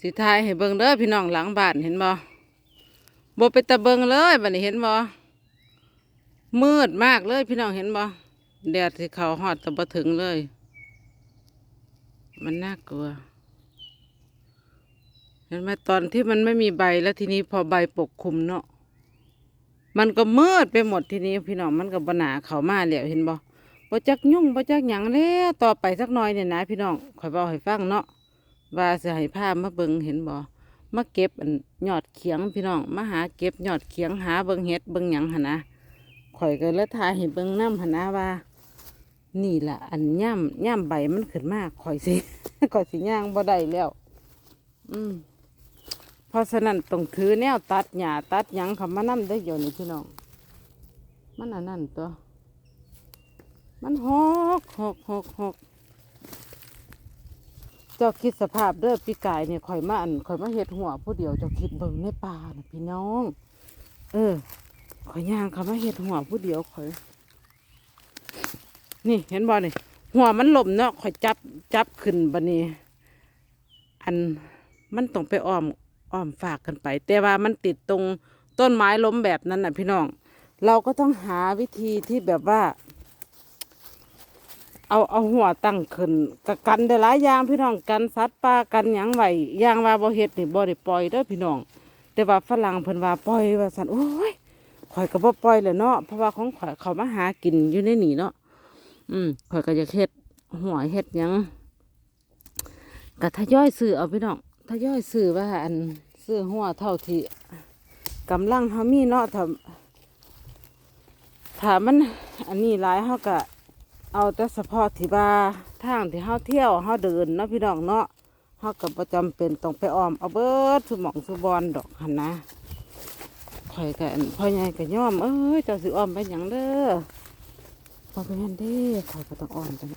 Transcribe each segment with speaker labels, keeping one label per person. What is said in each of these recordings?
Speaker 1: สิทายให้เบิ่งเด้อพี่น้องหลังบ้านเห็นบ่บ่ไปตะเบิงเลยบัดนี้เห็นบ่มืดมากเลยพี่น้องเห็นบ่แดดที่เขาฮอดต่บ่ถึงเลย มันน่ากลัว เห็นไหมตอนที่มันไม่มีใบแล้วทีนี้พอใบปกคลุมเนาะมันก็มืดไปหมดทีนี้พี่น้องมันก็บหนาเขามาแล้วเห็นบ่บ่จักยุ่งบ่จักหยังแล้วต่อไปสักหน่อยเนี่ยนะพี่น้องข่อยเว้าให้ฟังเนาะ ว่าจะให้พามาเบิงเห็นบ่มาเก็บอันยอดเขียงพี่น้องมาหาเก็บยอดเขียงหาเบิงเห็ดเบิงหยังหนนะข่อยก็เลยทายให้เบิงน้ำหนนะว่า นี่ล่ะอันย่ำย่ำใบมันขึ้นมากข่อยสิข่อยสิย่างบ่ได้แล้ว อืมเพราะฉะนั้นต้องถือแนวตัดหญ้าตัดหยังเขามานั่ได้อยู่นี่พี่น้อง มันอันนั้นตัว มันหกหกหกหก เจ้าคิดสภาพเด้อปีกายเนี่ยข่อยมาอันข่อยมาเฮ็ดหัวผู้เดียวเจ้าคิดเบิ่งในป่าน่ะพี่น้อง เออข่อยย่างเขามาเฮ็ดหัวผู้เดียวข่อย นี่เห็นบ่นี่หัวมันหล่มเนาะข่อยจับจับขึ้นบัดนี้อันมันต้องไปอ้อมอ้อมฝากกันไป แต่ว่ามันติดตรงต้นไม้ล้มแบบนั้นน่ะพี่น้อง เราก็ต้องหาวิธีที่แบบว่า เอาเอาหัวตั้งขึ้นกะกันได้หลายอย่างพี่น้องกันสัตว์ป่ากันหยังไหวอย่างว่าบ่เฮ็ดนี่บ่ได้ปล่อยเด้อพี่น้อง แต่ว่าฝรั่งเพิ่นว่าปล่อยว่าซั่นโอ้ยข่อยก็บ่ปล่อยแหละเนาะเพราะว่าของข่อยเขามาหากินอยู่ในนี่เนาะอืมข่อยก็อยากเฮ็ดหัวเฮ็ดหยังก็ทยอยซื้อเอาพี่น้องทยอยซื้อว่าอันซื้อหัวเท่าที่กำลังเฮามีเนาะถ้าถ้ามันอันนี้หลายเฮาก็ เอาแต่เฉพาะที่ว่าทางที่เฮาเที่ยวเฮาเดินเนาะพี่น้องเนาะเฮาก็บ่จำเป็นต้องไปออมเอาเบิดสมองสุบอนดอกหันนะข่อยก็อั่นพ่อใหญ่ก็ยอมเอ้ยเจ้าสิออมไปหยังเด้อบ่เป็นหยังเด้ข่อยก็ต้องออมจัง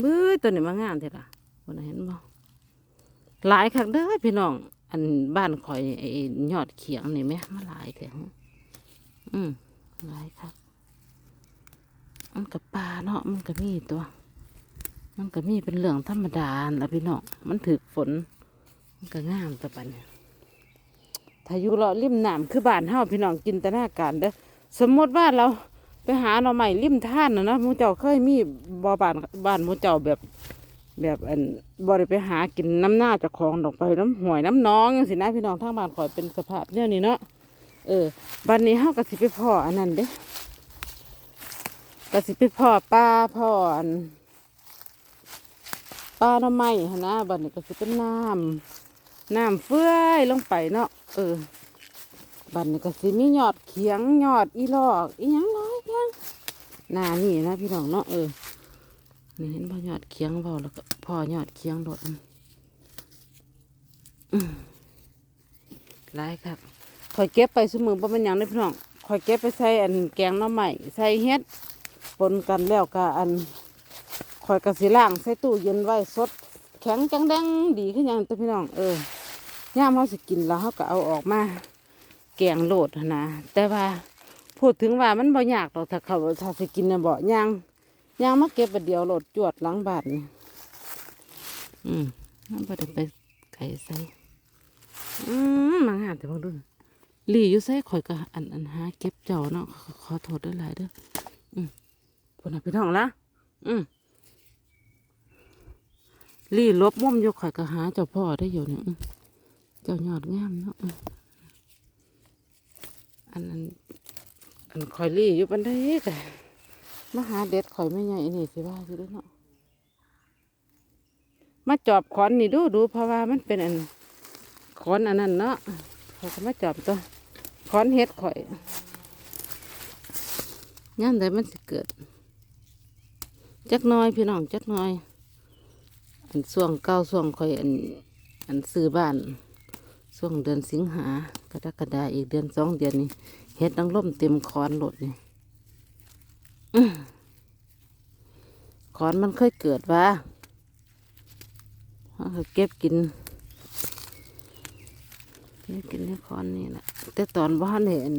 Speaker 1: เบื้อตัวนี้มางามเด้อล่ะบ่น่ะเห็นบ่หลายคักเด้อพี่น้อง อันบ้านข่อยไอ้ยอดเขียงนี่แหมมาหลายแท้หึอืมหลายคัก มันกับปลาเนาะมันก็มีตัว มันก็มีเป็นเรื่องธรรมดาละพี่น้องมันถือฝน มันก็งามตะปันเนี่ยถ้าอยู่เลาะริมน้ำคือบ้านเฮาพี่น้องจินตนาการเด้อสมมติว่าเราไปหาหน่อใหม่ริมท่านนะนะมูเจ้าเคยมีบ่อบ้านบ้านมูเจ้าแบบแบบอันบ่ได้ไปหากินน้ำหน้าจากของดอกไปน้ำห่วยน้ำน้องจังสินะพี่น้องทางบ้านข่อยเป็นสภาพเนี่ยนี่เนาะเออบ้านนี้เฮาก็สิไปพ่ออันนั้นเด้ ก็สิไปพ่อป้าพ่ออันป้าน้ำไม้นนะบัดนี้ก็สิเป็นน้ำน้ำเฟื่อยลงไปเนาะเออบัดนี้ก็สิมียอดเขียงยอดอีหลอกอีหยังน้อยยังหน้านี่นะพี่น้องเนาะเออนี่เห็นพ่อยอดเขียงเบาแล้วก็พ่อยอดเขียงโดดอืมหลายครับคอยเก็บไปสมือบ่เป็นยังเลยพี่น้องคอยเก็บไปใส่อันแกงหน้ำใหม่ใส่เฮ็ด ปนกันแล้วก็อันคอยกระสีล่างใส่ตู้เย็นไว้สด แข็งจังแดงดีขึ้นยังตัวพี่น้องเออย่ามเขาสิกินแล้วเขาก็เอาออกมาแกงโหลดนะแต่ว่าพูดถึงว่ามันบ่ยากหรอกถ้าเขาถ้าสิกินเนี่ยบ่ย่างย่างมาเก็บประเดียวโหลดจวดหลังบาทนี่อืมนั่นบ่ได้ไปไก่ใส่อืมมางามแต่พอดูหลีอยู่ใส่ข่อยก็อันอันหาเก็บเจ้าเนาะขอโทษด้วยหลายเด้อ พูดนะพี่น้องละอืมรีลบมุมอยู่ข่อยก็หาเจ้าพ่อได้อยู่เนี่ยเจ้ายอดงามเนาะอันนั้นอันข่อยรีอยู่ปันได้กะมาหาเด็ดข่อยไม่ใหญ่นี่สิว่าสิด้อเนาะมาจอบขอนนี่ดูดูเพราะว่ามันเป็นอันขอนอันนั้นเนาะข่อยก็มาจอบตัวขอนเฮ็ดข่อยย่ามใดมันสิเกิด จักน้อยพี่น้องจักน้อย อันส่วงเก้าส่วงคอยอันอันซื้อบ้านส่วงเดือนสิงหากรกฎาอีกเดือนสองเดือนนี่เฮ็ดนังล่มเต็มคอนหลดนี่คอนมันเคยเกิดว่าเก็เก็บกินเก็บกินในคอนนี่แหละแต่ตอนบ้านเห็น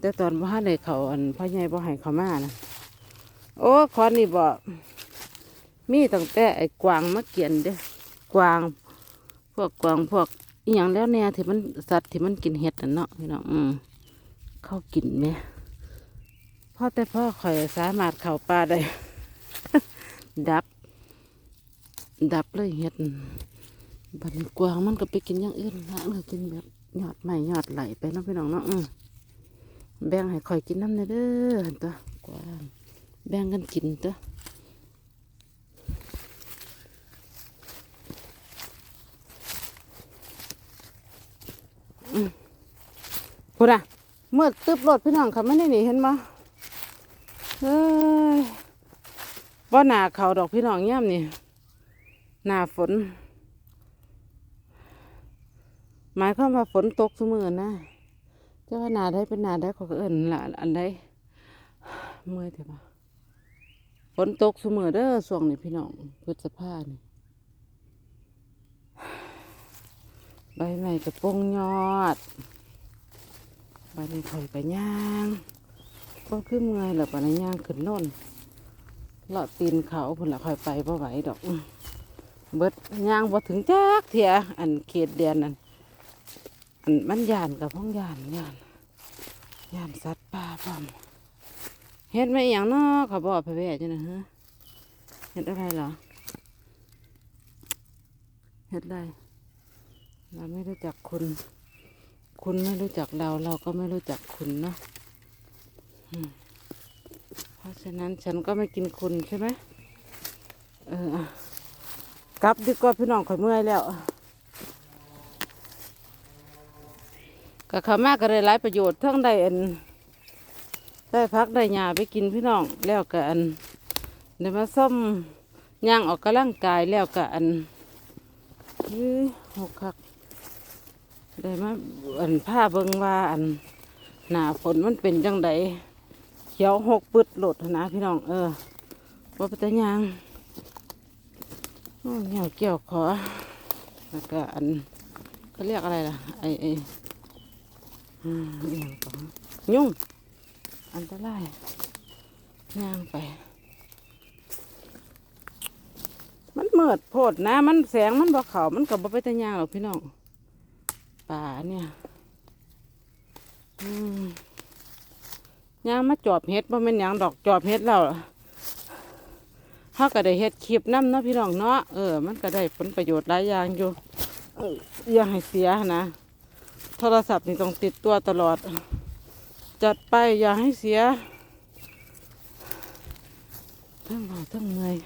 Speaker 1: แต่ตอนบ้านเลยเขาอันพ่อใหญ่บ่ให้เขามานะ โอ้คอนนี่บอกมีตั้งแต่ไอ้กวางมาเกียนเด้กวาง พวกกวางพวกอหย่างแล้วเนี่ยที่มันสัตว์ที่มันกินเห็ดน่ะเนาะพี่น้องอืมเข้ากินไหมพ่อแต่พ่อข่อยสามารถเข้าป่าได้ ดับ ดับเลยเห็ดบัดนกวางมันก็ไปกินอย่างอื่นละเลยกินแบบยอดใหม่ยอดไหลไปเนาะพี่น้องเนาะอืมแบ่งให้ข่อยกินน้ำเนอยเด้อหั่นตัวกวาง แบ่งกันกินตัวพูดอะเมื่อตึบรถพี่น้องเขาไม่ได้หนีเห็นบ่เฮ้ยบ่หนาเขาดอกพี่น้องย่ำนี่หนาฝน หมายความว่าฝนตกเสมอนะจะว่าหนาได้เป็นหนาได้ขาก็เอิ้นละอันใดเมื่อยเถอะ ฝนตกเสมอเด้อช่วงนี้พี่น้องพฤษภานี่ใบใหม่กระโปงยอดใบานนี้ข่อยไปย่างก็ขึ้นเมื่อยแล้วปานนี้ย่างขึ้นน่นเลาะตีนเขาพุ่นละข่อยไปบ่ไหวดอก เบิดย่างบ่ถึงจักเถียอันเขตแดนนั่นอันมันยานกับพ้องยานยานยานสัตว์ป่าพร้อม เฮ็ดไม่อย่างนาะเขาบอกไปแว่จังนะฮะเฮ็ดอะไรเหรอเฮ็ดอะไรเราไม่รู้จักคุณ คุณไม่รู้จักเราเราก็ไม่รู้จักคุณเนาะเพราะฉะนั้นฉันก็ไม่กินคุณใช่ไหมเออกลับดีกว่าพี่น้องข่อยเมื่อยแล้วก็เขามากก็ได้หลายประโยชน์ทั้งได้อัน ได้พักได้หญ้าไปกินพี่น้องแล้วก็อันได้มาส้มย่างออกกำลังกายแล้วก็อันเฮ้ยหกคักได้มาอันผ้าเบิงว่าอันหนาฝนมันเป็นจังไดเขียวหกปึดหลดนะพี่น้องเออว่าปตะยางเหนียวเกี่ยวขอแล้วก็อันเขาเรียกอะไรล่ะไอไออืมอหย่ง อันตรายย่างไป มันเมิดโพดนะ มันแสงมันบ่เขามันกับบ่ไปตะยางหรอกพี่น้องป่าเนี่ยย่างมาจอบเฮ็ดบ่แม่นหยังดอกจอบเฮ็ดแล้วเฮาก็ได้เฮ็ดคลิปนำเนาะพี่น้องเนาะเออมันก็ได้ผลประโยชน์หลายอย่างอยู่เอออย่าให้เสียนะ โทรศัพท์นี่ต้องติดตัวตลอด จัดไปอย่าให้เสีย ทั้งเบาทั้งเมย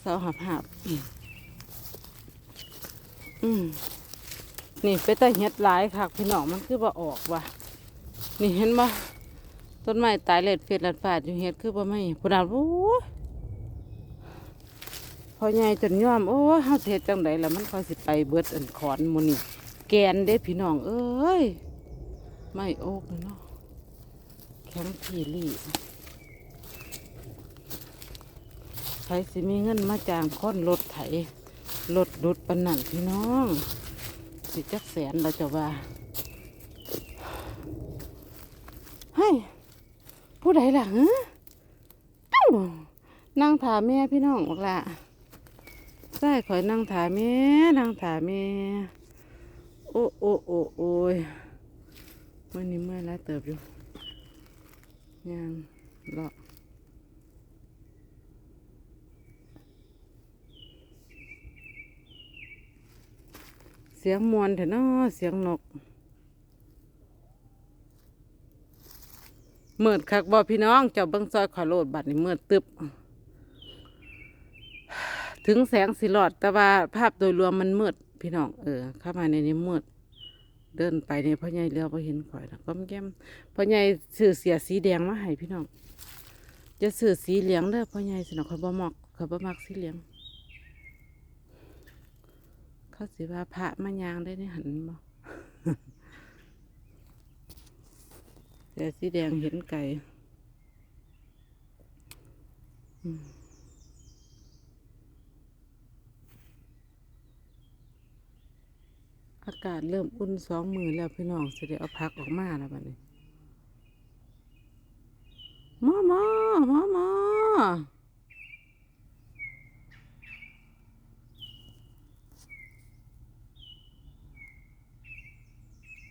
Speaker 1: เศร้าหับหับอืมนี่ไปแต่เห็ดหลายค่ะพี่น้องมันคือบ่ออกว่ะนี่เห็นบ่ต้นไม้ตายเล็ดเฟดลัดฟาดอยู่เห็ดคือบ่ไม่ผู้ดาวโอ้ยพอใหญ่จนย่อมโอ้เฮาเฮ็ดจังไดล่ะมันคอยสิไปเบิดอันขอนหมื้นี่แกนเด้พี่น้องเอ้ยไม่โอกเนาะ แข็งทีรี่ใครสิมีเงินมาจ้างค้นรถไถรถดุดปนนั่นพี่น้อง สิจักแสนเราจะว่าให้ยผู้ใดล่ะฮะอ้าวนั่งถามแม่พี่น้องบอกละใช่ขอยนั่งถามแม่นั่งถามแม่โอ้โอ้โอ้โอ้ยเมื่อนี้เมื่อยแล้วเติบอยู่ ยังเลาะเสียงมวนเถอะเนาะเสียงนกเมืดคักบ่พี่น้องเจ้าเบิ้งซอยขอโลดบัดนี่เมืดตึบ ถึงแสงสิหลอดแต่ว่าภาพโดยรวมมันมืดพี่น้องเออเข้ามาในนี้มืด เดินไปเนี่ยพ่อใหญ่เลี้ยวพอเห็นข่อยนะก้มแก้มพ่อใหญ่สื่อเสียสีแดงมาให้พี่น้องจะสื่อสีเหลืองเด้อพ่อใหญ่สนองเขาบ่มักเขาบ่มักสีเหลืองเขาสิว่าพระมายางได้ในหันบ่แต่สีแดงเห็นไก่ อากาศเริ่มอุ่นสองมือแล้วพี่น้องสิได้เอาพักออกมาแล้วบัดนี้มอมอมอมอ